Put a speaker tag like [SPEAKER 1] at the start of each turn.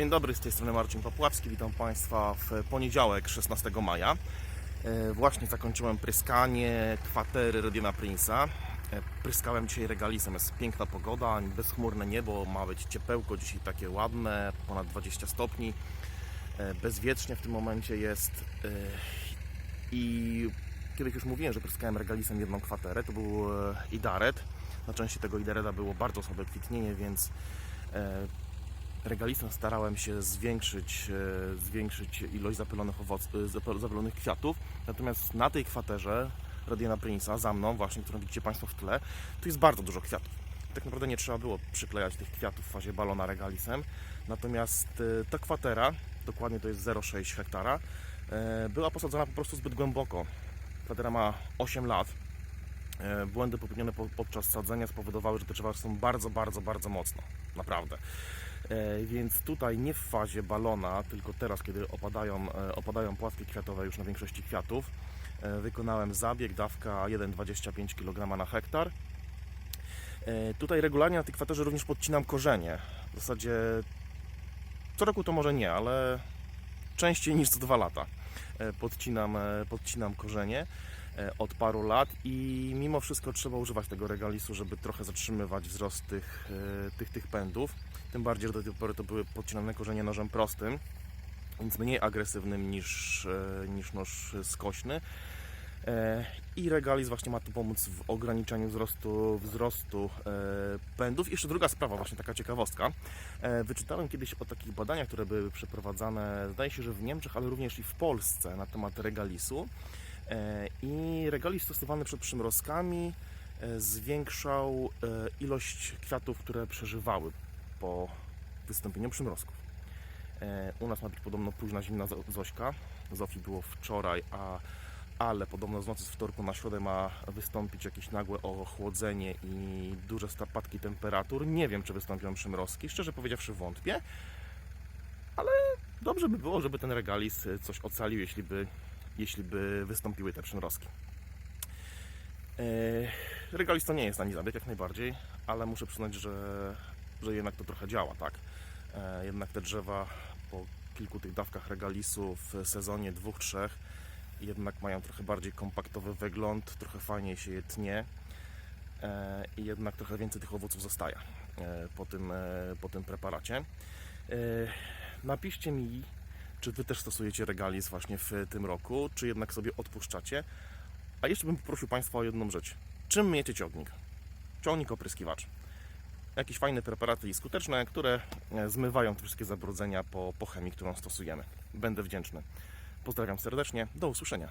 [SPEAKER 1] Dzień dobry, z tej strony Marcin Popławski. Witam Państwa w poniedziałek 16 maja. E, Właśnie zakończyłem pryskanie kwatery Rodiona Prince'a. E, Pryskałem dzisiaj regalisem, jest piękna pogoda, bezchmurne niebo, ma być ciepełko dzisiaj takie ładne, ponad 20 stopni. E, Bezwiecznie w tym momencie jest i kiedyś już mówiłem, że pryskałem regalisem jedną kwaterę, to był Idaret. Na części tego Idareta było bardzo słabe kwitnienie, więc regalisem starałem się zwiększyć, e, zwiększyć ilość zapylonych, e, zapylonych kwiatów. Natomiast na tej kwaterze Radiana Prince'a, za mną właśnie, którą widzicie Państwo w tle, tu jest bardzo dużo kwiatów. Tak naprawdę nie trzeba było przyklejać tych kwiatów w fazie balona regalisem. Natomiast e, ta kwatera, dokładnie to jest 0,6 hektara, była posadzona po prostu zbyt głęboko. Kwatera ma 8 lat. Błędy popełnione po- podczas sadzenia spowodowały, że te drzewa są bardzo, bardzo, bardzo mocno. Naprawdę. E, Więc tutaj nie w fazie balona, tylko teraz, kiedy opadają, e, opadają płatki kwiatowe już na większości kwiatów, e, wykonałem zabieg, dawka 1,25 kg na hektar. Tutaj regularnie na tej kwaterze również podcinam korzenie. W zasadzie co roku to może nie, ale częściej niż co dwa lata podcinam, podcinam korzenie od paru lat i mimo wszystko trzeba używać tego regalisu, żeby trochę zatrzymywać wzrost tych, e, tych, tych pędów. Tym bardziej, że do tej pory to były podcinane korzenie nożem prostym, więc mniej agresywnym niż, e, niż nóż skośny. E, I regalis właśnie ma tu pomóc w ograniczaniu wzrostu, wzrostu e, pędów. Jeszcze druga sprawa, właśnie taka ciekawostka. E, Wyczytałem kiedyś o takich badaniach, które były przeprowadzane, zdaje się, że w Niemczech, ale również i w Polsce na temat regalisu. E, I regalis stosowany przed przymrozkami e, zwiększał e, ilość kwiatów, które przeżywały po wystąpieniu przymrozków. U nas ma być podobno późna zimna zo- Zośka. Zofii było wczoraj, a ale podobno z nocy z wtorku na środę ma wystąpić jakieś nagłe ochłodzenie i duże spadki temperatur. Nie wiem, czy wystąpią przymrozki. Szczerze powiedziawszy, wątpię. Ale dobrze by było, żeby ten regalis coś ocalił, jeśli by, jeśli by wystąpiły te przymrozki. E, Regalis to nie jest ani zabieg, jak najbardziej, ale muszę przyznać, że, że jednak to trochę działa, tak? E, Jednak te drzewa po kilku tych dawkach regalisu w sezonie dwóch, trzech jednak mają trochę bardziej kompaktowy wygląd, trochę fajniej się je tnie e, i jednak trochę więcej tych owoców zostaje po tym, po tym preparacie. Napiszcie mi, czy Wy też stosujecie regalis właśnie w tym roku, czy jednak sobie odpuszczacie. A jeszcze bym poprosił Państwa o jedną rzecz. Czym myjecie ciągnik? Ciągnik opryskiwacz. Jakieś fajne preparaty i skuteczne, które e, zmywają te wszystkie zabrudzenia po, po chemii, którą stosujemy. Będę wdzięczny. Pozdrawiam serdecznie, do usłyszenia.